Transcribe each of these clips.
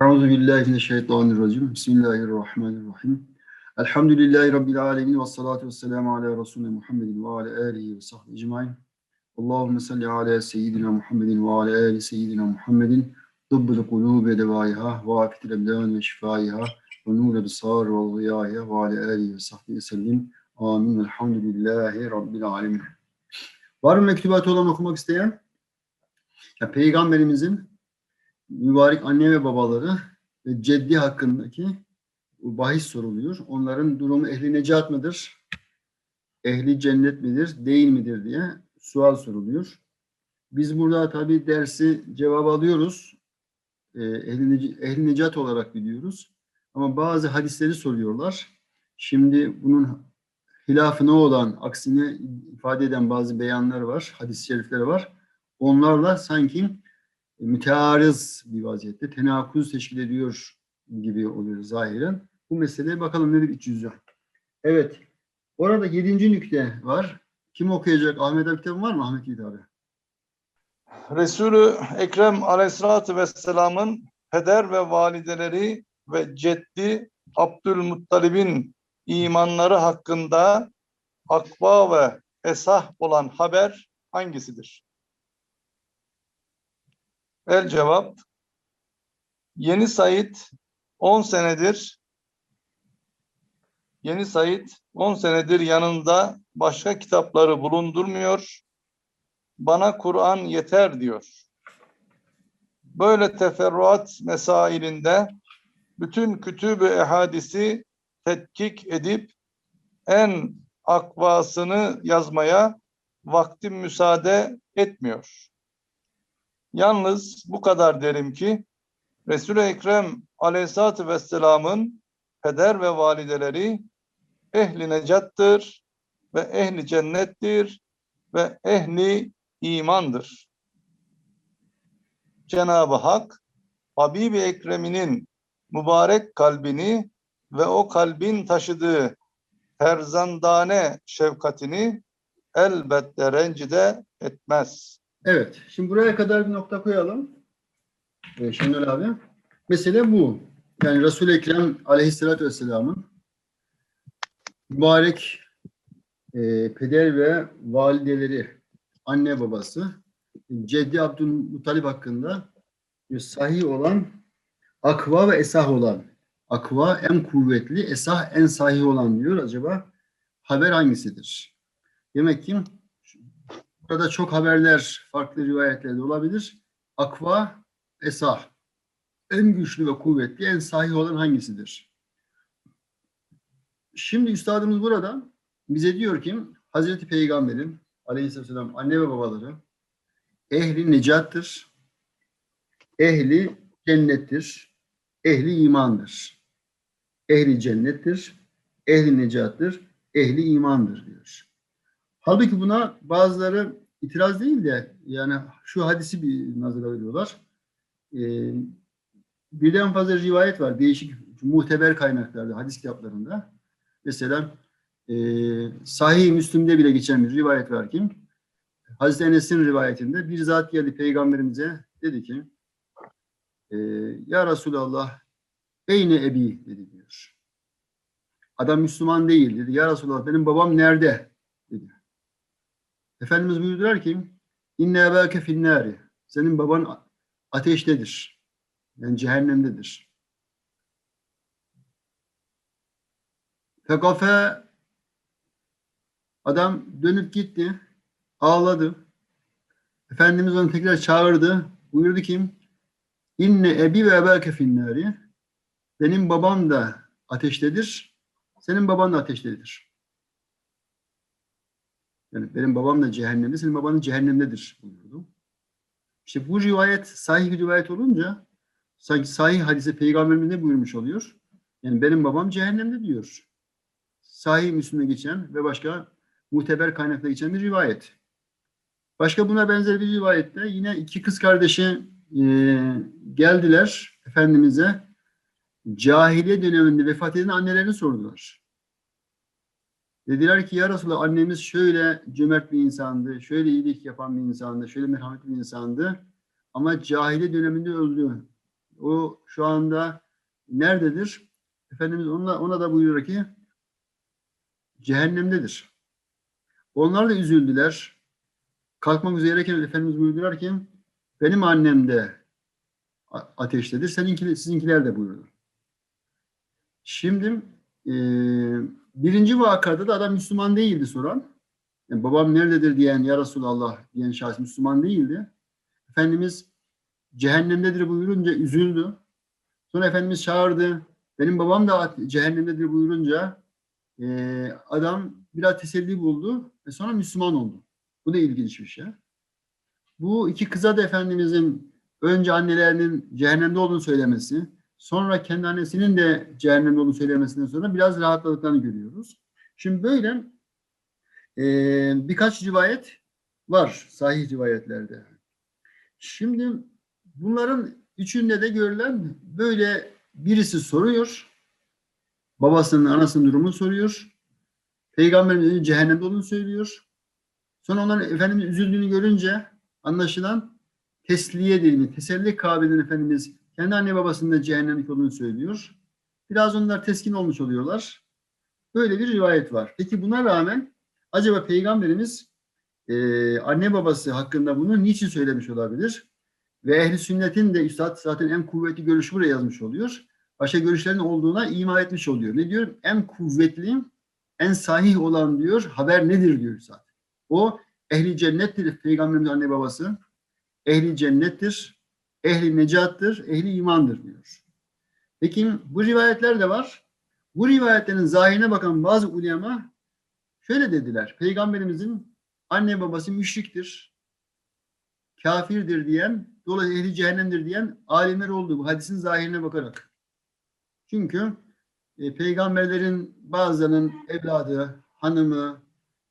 Euzu billahi mineşşeytanirracim. Bismillahirrahmanirrahim. Elhamdülillahi rabbil alamin ve salatu vesselamu ala resulina Muhammedin ve ala alihi ve sahbihi ecmaîn. Allahumme salli ala seyyidina Muhammedin ve ala ali seyyidina Muhammedin. Tıbbul kulubi devaiha ve afitil ebdan ve şifaiha ve nurul absar ve ziyaiha ve ala alihi ve sahbihi sellim. Amin. Elhamdülillahi rabbil alamin. Var mı mektubatı olan okumak isteyen? Ya, Peygamberimizin mübarek anne ve babaları ve ceddi hakkındaki bahis soruluyor. Onların durumu ehli necat mıdır? Ehli cennet midir? Değil midir diye sual soruluyor. Biz burada tabii dersi cevap alıyoruz. Ee, ehli, ehli necat olarak biliyoruz. Ama bazı hadisleri soruyorlar. Şimdi bunun hilafına olan, aksine ifade eden bazı beyanlar var, hadis-i şerifleri var. Onlarla sanki mütearız bir vaziyette, tenakuz teşkil ediyor gibi oluyor zahiren. Bu meseleye bakalım nedir iç yüzü. Evet, orada yedinci nükte var. Kim okuyacak? Ahmet abi kitabı var mı? Ahmet Yiğit abi. Resulü Ekrem Aleyhisselatü Vesselam'ın peder ve valideleri ve ceddi Abdülmuttalib'in imanları hakkında akva ve esah olan haber hangisidir? El cevap Yeni Said 10 senedir Yeni Said 10 senedir yanında başka kitapları bulundurmuyor bana Kur'an yeter diyor. Böyle teferruat mesailinde bütün kütüb-ü ehadisi tetkik edip en akvasını yazmaya vaktim müsaade etmiyor. Yalnız bu kadar derim ki Resul-i Ekrem aleyhissalatü vesselamın peder ve valideleri ehli necattır ve ehli cennettir ve ehli imandır. Cenab-ı Hak Habibi Ekrem'inin mübarek kalbini ve o kalbin taşıdığı ferzandane şefkatini elbette rencide etmez. Evet, şimdi buraya kadar bir nokta koyalım. Ee, Şenol abi. Mesele bu. Yani Resul-i Ekrem aleyhissalatü vesselamın mübarek e, peder ve valideleri, anne babası, Ceddi Abdülmuttalip hakkında sahih olan, akva ve esah olan, akva en kuvvetli, esah en sahih olan diyor. Acaba haber hangisidir? Demek ki burada çok haberler, farklı rivayetlerde olabilir. Akva, esah. En güçlü ve kuvvetli, en sahih olan hangisidir? Şimdi üstadımız burada bize diyor ki Hazreti Peygamber'in aleyhisselam anne ve babaları ehli necattır, ehli cennettir, ehli imandır. Ehli cennettir, ehli necattır, ehli imandır diyor. Halbuki buna bazıları itiraz değil de yani şu hadisi bir nazara veriyorlar. Ee, birden fazla rivayet var değişik muteber kaynaklarda, hadis kitaplarında. Mesela e, Sahih-i Müslim'de bile geçen bir rivayet var ki Hazreti Enes'in rivayetinde bir zat geldi peygamberimize dedi ki e, Ya Resulallah eyne ebi dedi diyor. Adam Müslüman değil dedi. Ya Resulallah benim babam nerede? Efendimiz buyurdular ki inne ebâke finnâri senin baban ateştedir. Yani cehennemdedir. Fekafe adam dönüp gitti. Ağladı. Efendimiz onu tekrar çağırdı. Buyurdu ki inne ebi ve ebâke finnâri benim babam da ateştedir. Senin baban da ateştedir. Yani benim babam da cehennemde, senin baban da cehennemdedir buyurdu. İşte bu rivayet sahih bir rivayet olunca sanki sahih hadise peygamberimiz ne buyurmuş oluyor? Yani benim babam cehennemde diyor. Sahih Müslüm'de geçen ve başka muteber kaynakta geçen bir rivayet. Başka buna benzer bir rivayette yine iki kız kardeşi e, geldiler Efendimiz'e cahiliye döneminde vefat eden annelerini sordular. Dediler ki ya Resulallah annemiz şöyle cömert bir insandı, şöyle iyilik yapan bir insandı, şöyle merhametli bir insandı ama cahiliye döneminde öldü. O şu anda nerededir? Efendimiz ona, ona da buyuruyor ki cehennemdedir. Onlar da üzüldüler. Kalkmak üzereyken Efendimiz buyurdular ki benim annem de ateştedir. Seninki, sizinkiler de buyurdu. Şimdi e, birinci vakada da adam Müslüman değildi soran. Yani babam nerededir diyen ya Resulallah diyen şahıs Müslüman değildi. Efendimiz cehennemdedir buyurunca üzüldü. Sonra Efendimiz çağırdı. Benim babam da cehennemdedir buyurunca e, adam biraz teselli buldu ve sonra Müslüman oldu. Bu da ilginç bir şey. Bu iki kıza da Efendimizin önce annelerinin cehennemde olduğunu söylemesi, sonra kendi annesinin de cehennemde olduğunu söylemesinden sonra biraz rahatladıklarını görüyoruz. Şimdi böyle e, birkaç rivayet var sahih rivayetlerde. Şimdi bunların üçünde de görülen böyle birisi soruyor, babasının anasının durumunu soruyor, peygamberimizin cehennemde olduğunu söylüyor. Sonra onların Efendimiz üzüldüğünü görünce anlaşılan tesliye dilini, teselli kabiliğini Efendimiz kendi anne babasının da cehennemlik olduğunu söylüyor. Biraz onlar teskin olmuş oluyorlar. Böyle bir rivayet var. Peki buna rağmen acaba Peygamberimiz e, anne babası hakkında bunu niçin söylemiş olabilir? Ve ehli sünnetin de üstad zaten en kuvvetli görüşü buraya yazmış oluyor. Başka görüşlerin olduğuna ima etmiş oluyor. Ne diyor? En kuvvetli, en sahih olan diyor haber nedir diyor zaten. O ehli cennettir Peygamberimiz anne babası. Ehli cennettir, ehli necattır, ehli imandır diyor. Peki bu rivayetler de var. Bu rivayetlerin zahirine bakan bazı ulema şöyle dediler. Peygamberimizin anne babası müşriktir, kafirdir diyen, dolayısıyla ehli cehennemdir diyen alimler oldu bu hadisin zahirine bakarak. Çünkü e, peygamberlerin bazılarının evladı, hanımı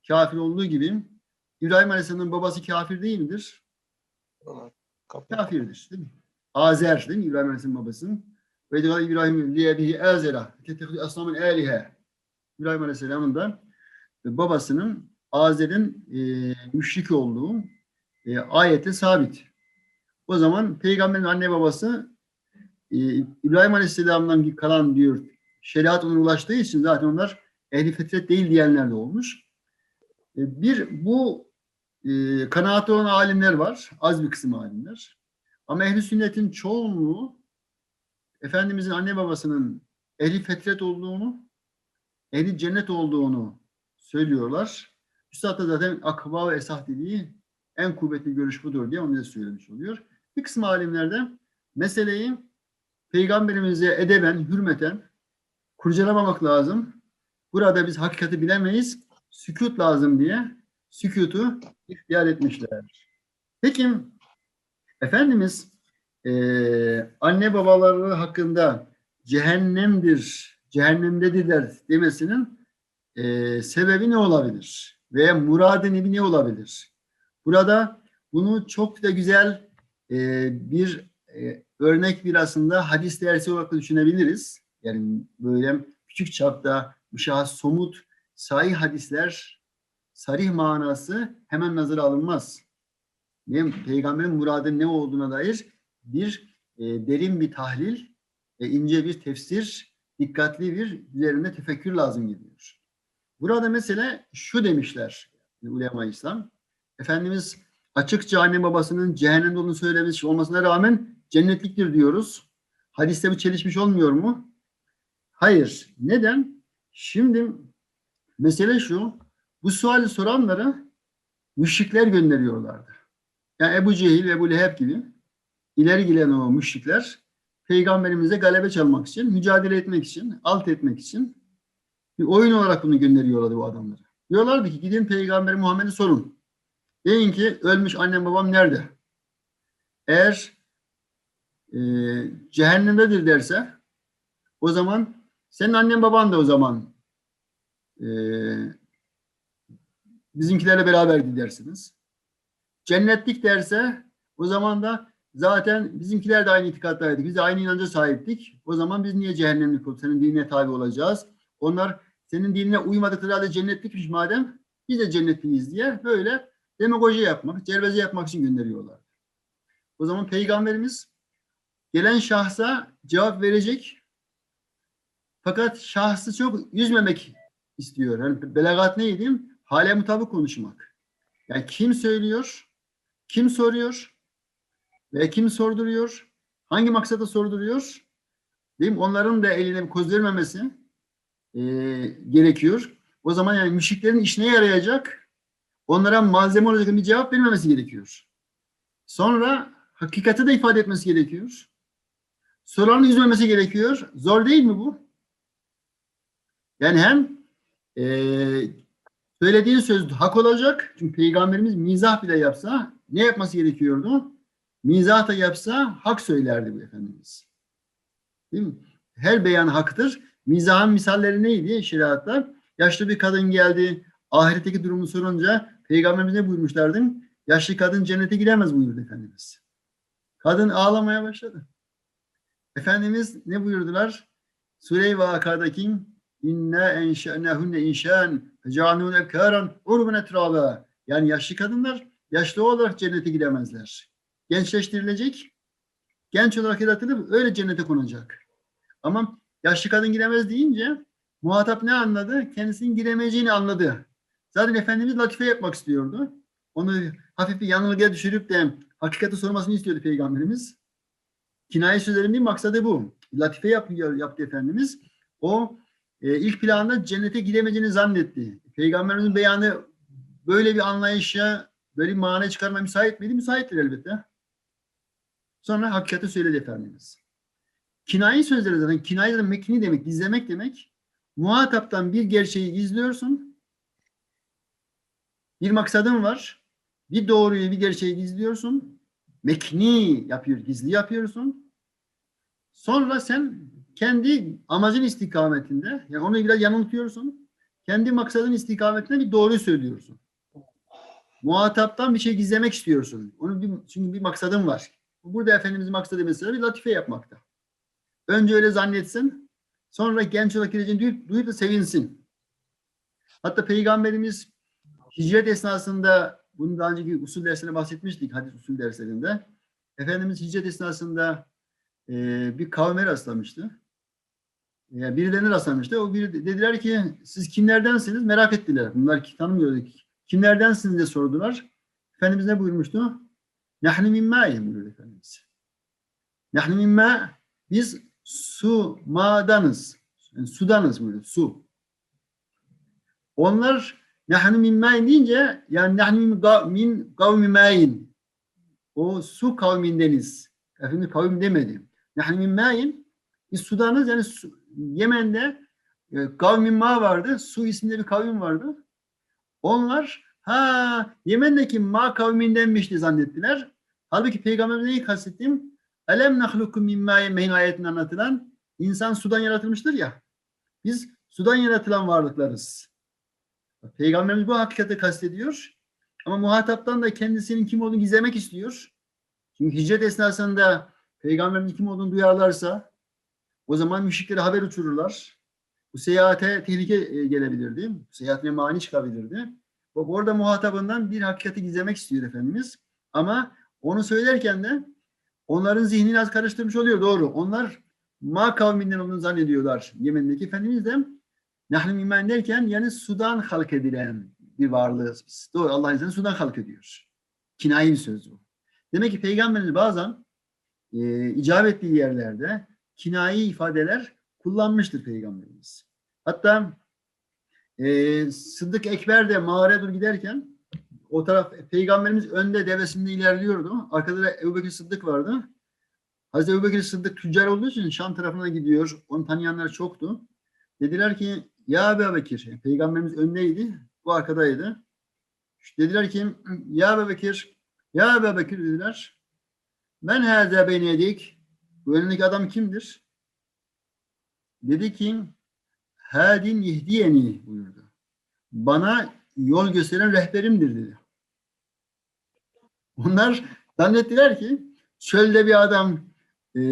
kafir olduğu gibi İbrahim Aleyhisselam'ın babası kafir değil midir? Kapı. Kafirdir. Değil mi? Azer değil mi İbrahim Aleyhisselam'ın babasının? Ve de İbrahim liyebihi azera tetehü asnamen alihe. İbrahim Aleyhisselam'ın da babasının Azer'in e, müşrik olduğu e, ayette sabit. O zaman peygamberin anne babası e, İbrahim Aleyhisselam'dan kalan diyor şeriat ona ulaştığı için zaten onlar ehli fetret değil diyenler de olmuş. E, bir bu e, kanaatı olan alimler var. Az bir kısım alimler. Ama ehli sünnetin çoğunluğu Efendimizin anne babasının ehli fetret olduğunu, ehli cennet olduğunu söylüyorlar. Üstad da zaten akba ve esah dediği en kuvvetli görüş budur diye onu da söylemiş oluyor. Bir kısım alimlerde meseleyi peygamberimize edeben, hürmeten kurcalamamak lazım. Burada biz hakikati bilemeyiz. Sükut lazım diye sükutu ihtiyar etmişler. Peki Efendimiz eee, anne babaları hakkında cehennemdir, cehennemdedirler demesinin eee, sebebi ne olabilir? Veya muradı nebi ne olabilir? Burada bunu çok da güzel eee, bir eee, örnek bir aslında hadis dersi olarak düşünebiliriz. Yani böyle küçük çapta müşahhas somut sahih hadisler sarih manası hemen nazara alınmaz. Ne, peygamberin muradının ne olduğuna dair bir e, derin bir tahlil, e, ince bir tefsir, dikkatli bir üzerinde tefekkür lazım geliyor. Burada mesela şu demişler ulema İslam. Efendimiz açıkça anne babasının cehennemde olduğunu söylemiş olmasına rağmen cennetliktir diyoruz. Hadiste bu çelişmiş olmuyor mu? Hayır. Neden? Şimdi mesele şu. Bu suali soranlara müşrikler gönderiyorlardı. Yani Ebu Cehil ve Ebu Leheb gibi ileri gelen o müşrikler peygamberimize galebe çalmak için, mücadele etmek için, alt etmek için bir oyun olarak bunu gönderiyorlardı bu adamları. Diyorlardı ki gidin Peygamber Muhammed'i sorun. Deyin ki ölmüş annem babam nerede? Eğer e, cehennemdedir derse o zaman senin annen baban da o zaman e, bizimkilerle beraber gidersiniz. Cennetlik derse o zaman da zaten bizimkiler de aynı itikattaydık. Biz de aynı inanca sahiptik. O zaman biz niye cehennemlik olup senin dinine tabi olacağız? Onlar senin dinine uymadıkları halde cennetlikmiş madem biz de cennetliyiz diye böyle demagoji yapmak, cerveze yapmak için gönderiyorlar. O zaman Peygamberimiz gelen şahsa cevap verecek. Fakat şahsı çok üzmemek istiyor. Yani belagat neydi? Hale mutabık konuşmak. Yani kim söylüyor, kim soruyor ve kim sorduruyor, hangi maksada sorduruyor, değil mi? Onların da eline bir koz vermemesi e, gerekiyor. O zaman yani müşriklerin işine yarayacak, onlara malzeme olacak bir cevap vermemesi gerekiyor. Sonra hakikati de ifade etmesi gerekiyor. Soranı üzmemesi gerekiyor. Zor değil mi bu? Yani hem eee söylediğin söz hak olacak. Çünkü peygamberimiz mizah bile yapsa ne yapması gerekiyordu? Mizah da yapsa hak söylerdi bu Efendimiz. Değil mi? Her beyan haktır. Mizahın misalleri neydi şeriatta? Yaşlı bir kadın geldi. Ahiretteki durumu sorunca peygamberimiz ne buyurmuşlardı? Yaşlı kadın cennete giremez buyurdu Efendimiz. Kadın ağlamaya başladı. Efendimiz ne buyurdular? Sure-i Vaka'daki inna enşe'nehunne inşan feca'nun ebkâran urban etrâbe yani yaşlı kadınlar yaşlı olarak cennete giremezler. Gençleştirilecek, genç olarak yaratılıp öyle cennete konacak. Ama yaşlı kadın giremez deyince muhatap ne anladı? Kendisinin giremeyeceğini anladı. Zaten Efendimiz latife yapmak istiyordu. Onu hafif bir yanılgıya düşürüp de hakikati sormasını istiyordu Peygamberimiz. Kinaye sözlerinin maksadı bu. Latife yapıyor, yaptı Efendimiz. O e, ilk planda cennete giremeyeceğini zannetti. Peygamberimizin beyanı böyle bir anlayışa, böyle bir mana çıkarma müsait miydi? Müsaittir elbette. Sonra hakikati söyledi Efendimiz. Kinayi sözleri zaten, kinayi zaten mekni demek, gizlemek demek. Muhataptan bir gerçeği gizliyorsun. Bir maksadın var. Bir doğruyu, bir gerçeği gizliyorsun. Mekni yapıyor, gizli yapıyorsun. Sonra sen kendi amacın istikametinde, yani onu biraz yanıltıyorsun. Kendi maksadın istikametinde bir doğruyu söylüyorsun. Muhataptan bir şey gizlemek istiyorsun. Onun bir, çünkü bir maksadın var. Burada Efendimizin maksadı mesela bir latife yapmakta. Önce öyle zannetsin, sonra genç olarak gireceğini duyup, duyup da sevinsin. Hatta Peygamberimiz hicret esnasında, bunu daha önceki usul derslerine bahsetmiştik, hadis usul derslerinde. Efendimiz hicret esnasında e, bir kavme rastlamıştı. Yani birilerine rastlamıştı. O biri dediler ki siz kimlerdensiniz? Merak ettiler. Bunlar tanımıyorduk. Kimlerdensiniz diye sordular. Efendimiz ne buyurmuştu? Nahnu min ma'in buyurdu Efendimiz. Nahnu min ma biz su madanız. Yani sudanız buyurdu. Su. Onlar nahnu min ma'in deyince yani nahnu min, kavmi ma'in. O su kavmindeniz. Efendimiz kavim demedi. Nahnu min ma'in biz sudanız yani su, Yemen'de e, kavmin ma vardı. Su isminde bir kavim vardı. Onlar ha Yemen'deki ma kavmindenmişti zannettiler. Halbuki Peygamberimiz neyi kastettim? Elem nahlukum min ma'in mehin ayetinde anlatılan insan sudan yaratılmıştır ya. Biz sudan yaratılan varlıklarız. Peygamberimiz bu hakikati kastediyor. Ama muhataptan da kendisinin kim olduğunu gizlemek istiyor. Çünkü hicret esnasında Peygamberin kim olduğunu duyarlarsa o zaman müşriklere haber uçururlar. Bu seyahate tehlike e, gelebilirdi. Seyahatine mani çıkabilirdi. Bak orada muhatabından bir hakikati gizlemek istiyor Efendimiz. Ama onu söylerken de onların zihnini az karıştırmış oluyor. Doğru. Onlar Ma kavminden olduğunu zannediyorlar Yemen'deki. Efendimiz de Nahnu iman derken yani sudan halk edilen bir varlığız biz. Doğru. Allah izniyle sudan halk ediyor. Kinayi bir söz bu. Demek ki Peygamberimiz bazen e, icap ettiği yerlerde kinayi ifadeler kullanmıştır Peygamberimiz. Hatta e, Sıddık Ekber de mağaraya doğru giderken o taraf Peygamberimiz önde devesinde ilerliyordu. Arkada da Ebu Bekir Sıddık vardı. Hazreti Ebu Bekir Sıddık tüccar olduğu için Şam tarafına gidiyor. Onu tanıyanlar çoktu. Dediler ki ya Ebu Bekir, Peygamberimiz öndeydi, bu arkadaydı. Dediler ki ya Ebu Bekir, ya Ebu Bekir dediler. Ben hâzâ beyne yedik. Bu önündeki adam kimdir? Dedi ki Hadin yihdiyeni buyurdu. Bana yol gösteren rehberimdir dedi. Onlar zannettiler ki çölde bir adam e,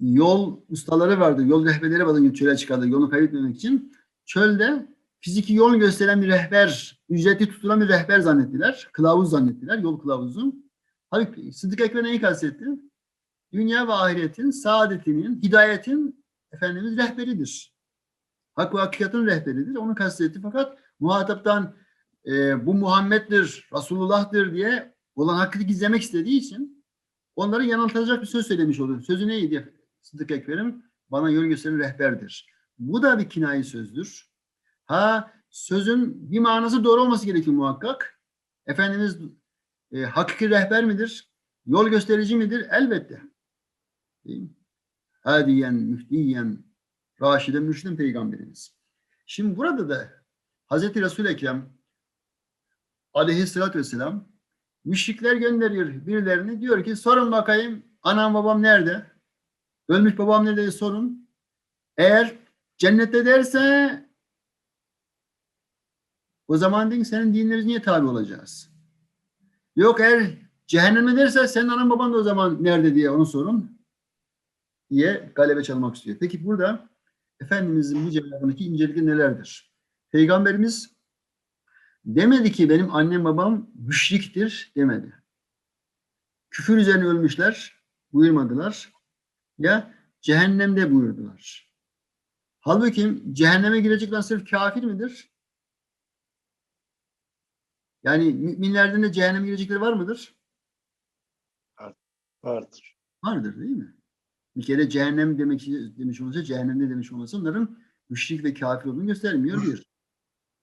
yol ustaları vardı, yol rehberleri vardı çöle çıkardı yolu kaybetmemek için. Çölde fiziki yol gösteren bir rehber, ücreti tutulan bir rehber zannettiler. Kılavuz zannettiler, yol kılavuzu. Halbuki Sıddık Ekber neyi kastetti? Dünya ve ahiretin, saadetinin, hidayetin Efendimiz rehberidir. Hak ve hakikatin rehberidir. Onu kastetti fakat muhataptan e, bu Muhammed'dir, Resulullah'tır diye olan hakkı gizlemek istediği için onları yanıltacak bir söz söylemiş oluyor. Sözü neydi? Sıddık Ekber'im bana yol gösteren rehberdir. Bu da bir kinayi sözdür. Ha sözün bir manası doğru olması gerekiyor muhakkak. Efendimiz e, hakiki rehber midir? Yol gösterici midir? Elbette. Hadiyen, mühdiyen, raşiden, mürşiden peygamberimiz. Şimdi burada da Hazreti Resul-i Ekrem aleyhissalatü vesselam müşrikler gönderiyor birilerini. Diyor ki sorun bakayım anam babam nerede? Ölmüş babam nerede sorun. Eğer cennette derse o zaman deyin senin dinlerine niye tabi olacağız? Yok eğer cehenneme derse senin anan baban da o zaman nerede diye onu sorun diye galebe çalmak istiyor. Peki burada Efendimizin bu cevabındaki incelikleri nelerdir? Peygamberimiz demedi ki benim annem babam müşriktir demedi. Küfür üzerine ölmüşler buyurmadılar. Ya cehennemde buyurdular. Halbuki cehenneme girecekler sırf kafir midir? Yani müminlerden de cehenneme girecekleri var mıdır? Vardır. Vardır değil mi? Bir kere cehennem demek demiş olması, cehennemde demiş olması onların müşrik ve kafir olduğunu göstermiyor bir.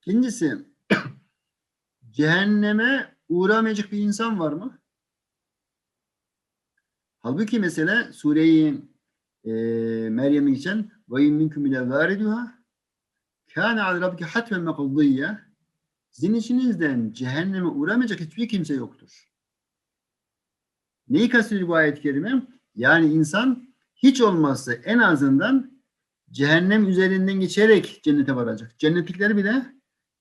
İkincisi, cehenneme uğramayacak bir insan var mı? Halbuki mesela Sure-i e, Meryem'e geçen ve in minkum ila variduha kana ala rabbike hatmen maqdiyya sizin içinizden cehenneme uğramayacak hiçbir kimse yoktur. Neyi kastediyor bu ayet-i kerime? Yani insan hiç olmazsa en azından cehennem üzerinden geçerek cennete varacak. Cennetlikler bile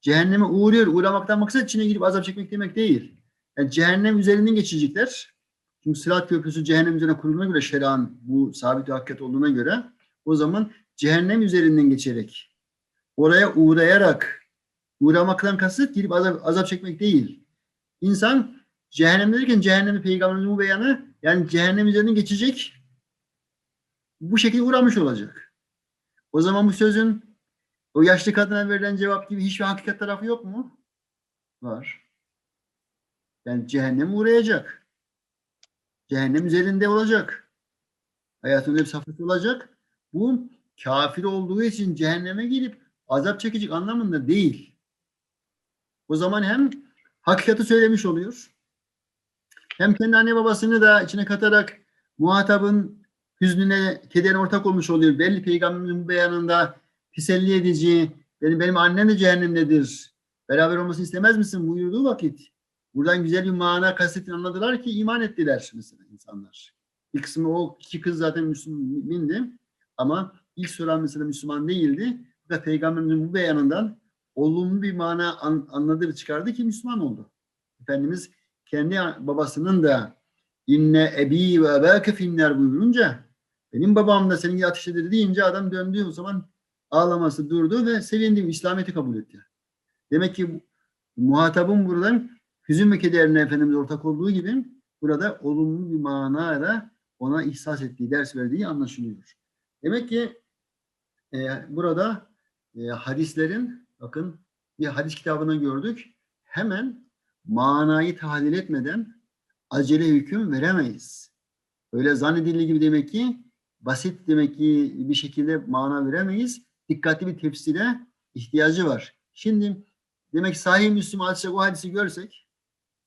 cehenneme uğruyor. Uğramaktan maksat içine girip azap çekmek demek değil. Yani cehennem üzerinden geçecekler. Çünkü Sırat Köprüsü cehennem üzerine kurulduğuna göre şerian bu sabit hakikat olduğuna göre o zaman cehennem üzerinden geçerek oraya uğrayarak uğramaktan kasıt girip azap, azap çekmek değil. İnsan cehennem derken cehennemi peygamberimizin bu beyanı yani cehennem üzerinden geçecek bu şekilde uğramış olacak. O zaman bu sözün o yaşlı kadına verilen cevap gibi hiçbir hakikat tarafı yok mu? Var. Yani cehenneme uğrayacak. Cehennem üzerinde olacak. Hayatında bir safhası olacak. Bu kafir olduğu için cehenneme girip azap çekecek anlamında değil. O zaman hem hakikati söylemiş oluyor. Hem kendi anne babasını da içine katarak muhatabın hüznüne, kederine ortak olmuş oluyor. Belli peygamberimizin bu beyanında teselli edici, benim, benim annem de cehennemdedir. Beraber olmasını istemez misin buyurduğu vakit buradan güzel bir mana kastetini anladılar ki iman ettiler mesela insanlar. Bir kısmı o iki kız zaten Müslümindi ama ilk soran mesela Müslüman değildi. Fakat peygamberimizin bu beyanından olumlu bir mana an, anladı çıkardı ki Müslüman oldu. Efendimiz kendi babasının da inne ebi ve ebâke finler buyurunca benim babam da senin gibi ateştedir deyince adam döndü o zaman ağlaması durdu ve sevindi İslamiyet'i kabul etti. Demek ki muhatabın buradan hüzün ve kederine Efendimiz ortak olduğu gibi burada olumlu bir manayla ona ihsas ettiği, ders verdiği anlaşılıyor. Demek ki e, burada e, hadislerin bakın bir hadis kitabına gördük. Hemen manayı tahlil etmeden acele hüküm veremeyiz. Öyle zannedildiği gibi demek ki basit demek ki bir şekilde mana veremeyiz. Dikkatli bir tefsire ihtiyacı var. Şimdi demek sahih Müslüm açacak o hadisi görsek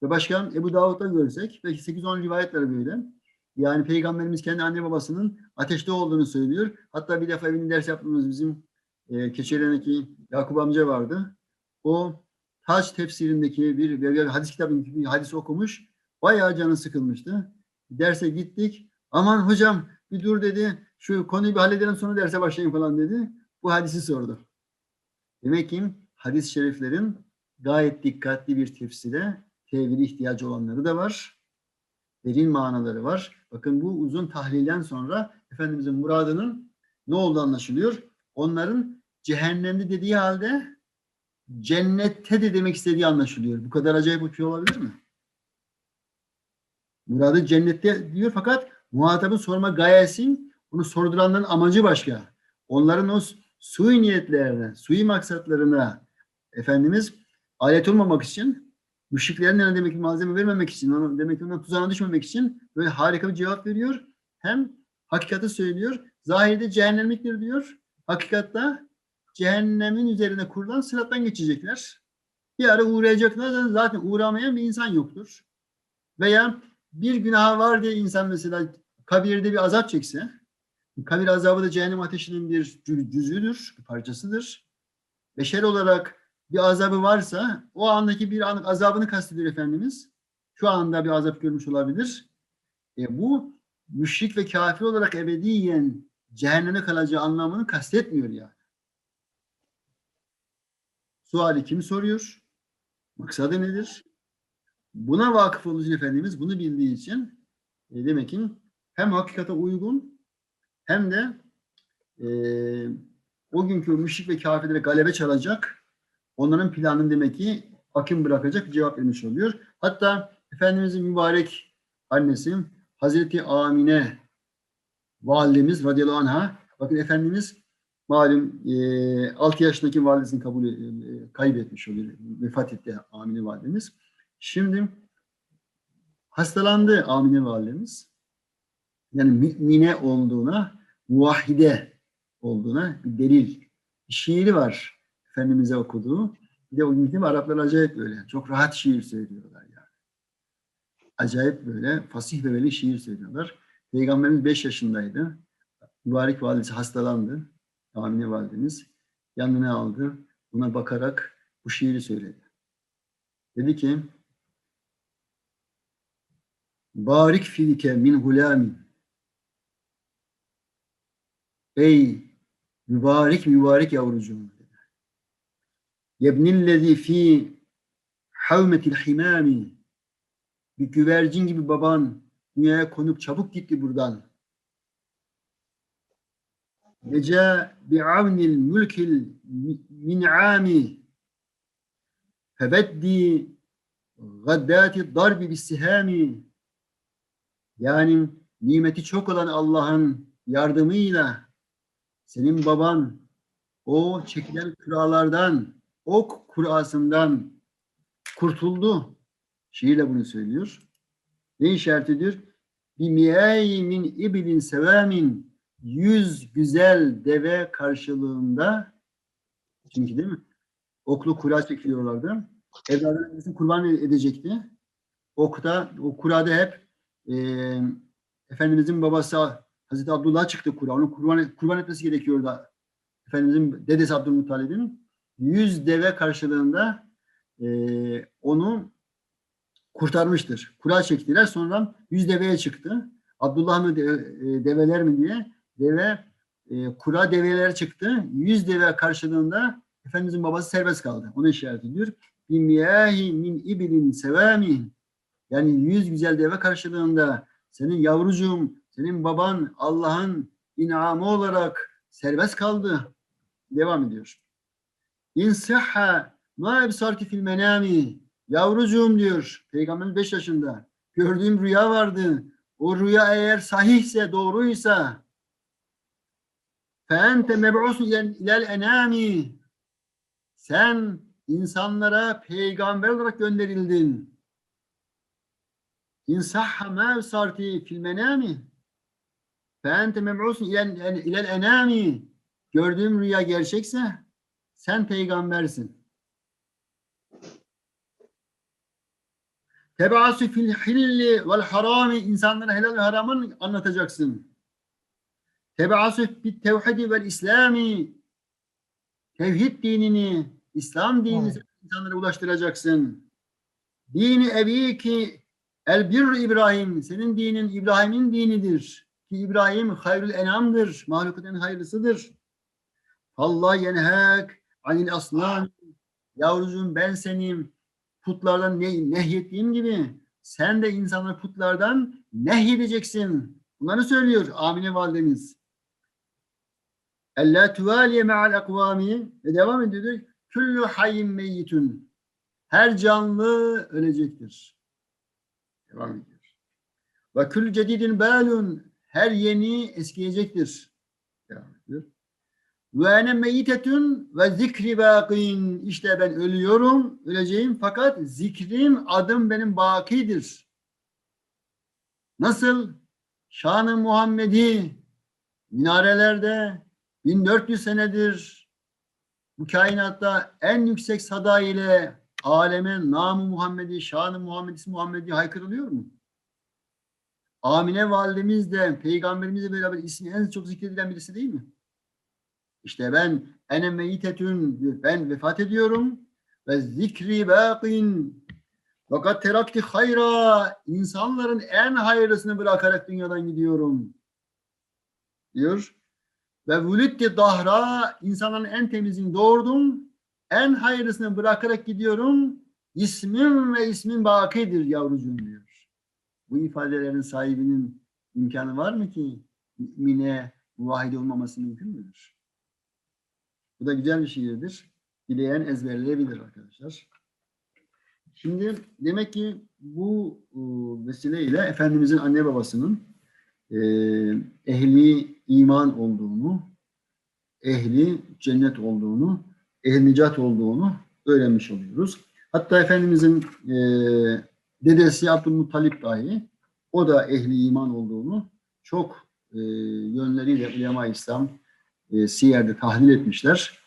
ve başka Ebu Davud'da görsek belki 8-10 rivayetler böyle. Yani Peygamberimiz kendi anne babasının ateşte olduğunu söylüyor. Hatta bir defa evinde ders yaptığımız bizim e, Keçiören'deki Yakup amca vardı. O Taç tefsirindeki bir, bir hadis kitabındaki bir hadis okumuş. Bayağı canı sıkılmıştı. Derse gittik. Aman hocam dur dedi. Şu konuyu bir halledelim sonra derse başlayın falan dedi. Bu hadisi sordu. Demek ki hadis-i şeriflerin gayet dikkatli bir tefsire, tevhili ihtiyacı olanları da var. Derin manaları var. Bakın bu uzun tahlilden sonra Efendimizin muradının ne olduğu anlaşılıyor. Onların cehennemde dediği halde cennette de demek istediği anlaşılıyor. Bu kadar acayip bir şey olabilir mi? Muradı cennette diyor fakat Muhatabın sorma gayesi, onu sorduranların amacı başka. Onların o sui niyetlerine, sui maksatlarına Efendimiz alet olmamak için, müşriklerin eline demek ki malzeme vermemek için, demek ki ondan tuzağına düşmemek için böyle harika bir cevap veriyor. Hem hakikati söylüyor, zahirde cehennemliktir diyor. Hakikatta cehennemin üzerine kurulan sırattan geçecekler. Bir ara uğrayacaklar zaten uğramayan bir insan yoktur. Veya bir günah var diye insan mesela kabirde bir azap çekse, kabir azabı da cehennem ateşinin bir cü- cüzüdür, bir parçasıdır. Beşer olarak bir azabı varsa o andaki bir anlık azabını kastediyor Efendimiz. Şu anda bir azap görmüş olabilir. E bu müşrik ve kafir olarak ebediyen cehenneme kalacağı anlamını kastetmiyor yani. Suali kim soruyor? Maksadı nedir? Buna vakıf olduğu Efendimiz bunu bildiği için e, demek ki hem hakikate uygun hem de e, o günkü müşrik ve kafirlere galebe çalacak onların planını demek ki hakim bırakacak cevap vermiş oluyor. Hatta Efendimizin mübarek annesi Hazreti Amine validemiz radıyallahu anh'a bakın Efendimiz malum e, 6 yaşındaki validesini kabul e, kaybetmiş oluyor. Vefat etti Amine validemiz. Şimdi hastalandı Amine validemiz. Yani mümine olduğuna, muvahhide olduğuna bir delil. Bir şiiri var Efendimiz'e okuduğu. Bir de o gibi Araplar acayip böyle. Çok rahat şiir söylüyorlar yani. Acayip böyle fasih ve veli şiir söylüyorlar. Peygamberimiz 5 yaşındaydı. Mübarek validesi hastalandı. Amine validemiz. Yanına aldı. Buna bakarak bu şiiri söyledi. Dedi ki Barik filike min hulamin Ey mübarek mübarek yavrucuğum dedi. Yebnillezi fi havmetil himami bir güvercin gibi baban dünyaya konup çabuk gitti buradan. Gece bi'avnil mülkil min'ami febeddi gaddati darbi bissihami yani nimeti çok olan Allah'ın yardımıyla senin baban o çekilen kuralardan, ok kurasından kurtuldu. Şiirle bunu söylüyor. Ne işaret ediyor? Bir miyay min ibilin sevamin yüz güzel deve karşılığında çünkü değil mi? Oklu kura çekiliyorlardı. Evladını kurban edecekti. Okta, o kurada hep e, Efendimizin babası Hazreti Abdullah çıktı kura. Onu kurban, kurban etmesi gerekiyordu. Efendimizin dedesi Abdülmuttalib'in yüz deve karşılığında e, onu kurtarmıştır. Kura çektiler. Sonra yüz deveye çıktı. Abdullah mı de, e, develer mi diye deve e, kura develer çıktı. Yüz deve karşılığında Efendimizin babası serbest kaldı. Onu işaret ediyor. Bimiyahi min ibilin sevamin yani yüz güzel deve karşılığında senin yavrucuğum, senin baban Allah'ın inamı olarak serbest kaldı. Devam ediyor. İnsihha ma ebsarki fil menami Yavrucuğum diyor. Peygamberimiz 5 yaşında. Gördüğüm rüya vardı. O rüya eğer sahihse, doğruysa fente meb'usun ilel enami sen insanlara peygamber olarak gönderildin. İnsahha ma sarti fil menami meb'usun ilel, ilel enami gördüğüm rüya gerçekse sen peygambersin. Tebaasü fil hilli vel harami insanlara helal ve haramın anlatacaksın. Tebaasü bit tevhidi vel islami tevhid dinini, İslam dinini Evet. insanlara ulaştıracaksın. Dini evi ki el bir İbrahim senin dinin İbrahim'in dinidir. Ki İbrahim hayrül enamdır. Mahlukun en hayırlısıdır. Allah yenhek anil aslan yavrucuğum ben senin putlardan ne, nehyettiğim gibi sen de insanları putlardan nehyedeceksin. Bunları söylüyor Amine validemiz. Ella tuvaliye me'al akvami ve devam ediyor. Küllü hayyin meyyitun. Her canlı ölecektir. Devam ediyor. Ve kül cedidin belun her yeni eskiyecektir. Ve ene meyitetün ve zikri bâkin. İşte ben ölüyorum, öleceğim fakat zikrim, adım benim bakidir. Nasıl? Şanı Muhammedi minarelerde 1400 senedir bu kainatta en yüksek sada ile aleme namı Muhammedi, şanı Muhammedisi Muhammedi haykırılıyor mu? Amine validemiz de peygamberimizle beraber ismi en çok zikredilen birisi değil mi? İşte ben ene meyitetün diyor. Ben vefat ediyorum ve zikri bâkin fakat terakti hayra insanların en hayırlısını bırakarak dünyadan gidiyorum diyor. Ve vulitti dahra insanların en temizini doğurdum. En hayırlısını bırakarak gidiyorum. İsmim ve ismin bakidir yavrucuğum diyor. Bu ifadelerin sahibinin imkanı var mı ki mümine muvahhid olmaması mümkün müdür? Bu da güzel bir şiirdir. Dileyen ezberleyebilir arkadaşlar. Şimdi demek ki bu e, vesileyle Efendimizin anne babasının e, ehli iman olduğunu, ehli cennet olduğunu, ehli nicat olduğunu öğrenmiş oluyoruz. Hatta Efendimizin e, dedesi Abdülmuttalip dahi o da ehli iman olduğunu çok e, yönleriyle ulema İslam e, siyerde tahlil etmişler.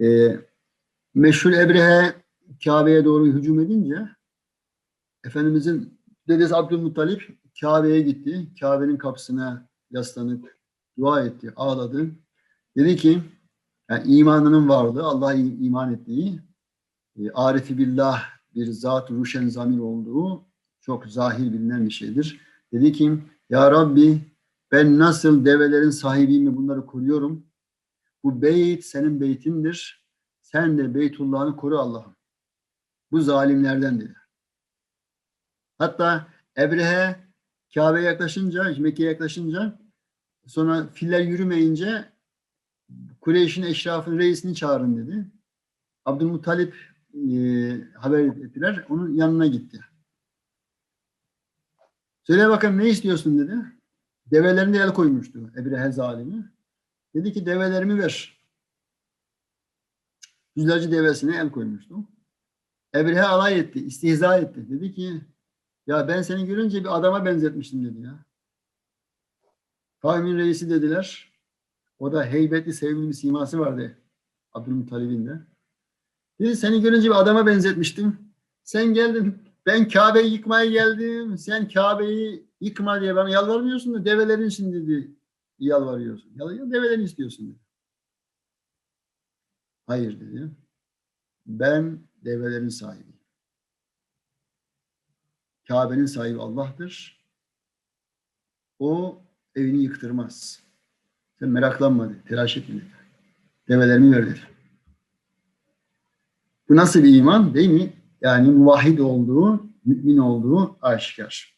E, meşhur Ebrehe Kabe'ye doğru hücum edince Efendimizin dedesi Abdülmuttalip Kabe'ye gitti. Kabe'nin kapısına yaslanıp dua etti, ağladı. Dedi ki yani imanının varlığı, Allah'a iman ettiği, e, arifi billah bir zat ruşen zamir olduğu çok zahir bilinen bir şeydir. Dedi ki ya Rabbi ben nasıl develerin sahibiyim bunları koruyorum. Bu beyt senin beytindir. Sen de Beytullah'ını koru Allah'ım. Bu zalimlerden dedi. Hatta Ebrehe Kabe'ye yaklaşınca, Mekke'ye yaklaşınca sonra filler yürümeyince Kureyş'in eşrafın reisini çağırın dedi. Abdülmuttalip e, haber ettiler. Onun yanına gitti. Söyle bakın ne istiyorsun dedi. Develerine el koymuştu Ebrehe zalimi. Dedi ki develerimi ver. Yüzlerce devesine el koymuştu. Ebrehe alay etti, istihza etti. Dedi ki ya ben seni görünce bir adama benzetmiştim dedi ya. Kavmin reisi dediler. O da heybetli sevimli siması vardı Abdülmuttalib'in de. Dedi seni görünce bir adama benzetmiştim. Sen geldin. Ben Kabe'yi yıkmaya geldim. Sen Kabe'yi yıkma diye bana yalvarmıyorsun da develerin için dedi yalvarıyorsun. Ya develerini istiyorsun dedi. Hayır dedi. Ben develerin sahibiyim. Kabe'nin sahibi Allah'tır. O evini yıktırmaz. Sen meraklanma dedi. Telaş etme dedi. Develerimi ver dedi. Bu nasıl bir iman değil mi? Yani muvahhid olduğu, mümin olduğu aşikar.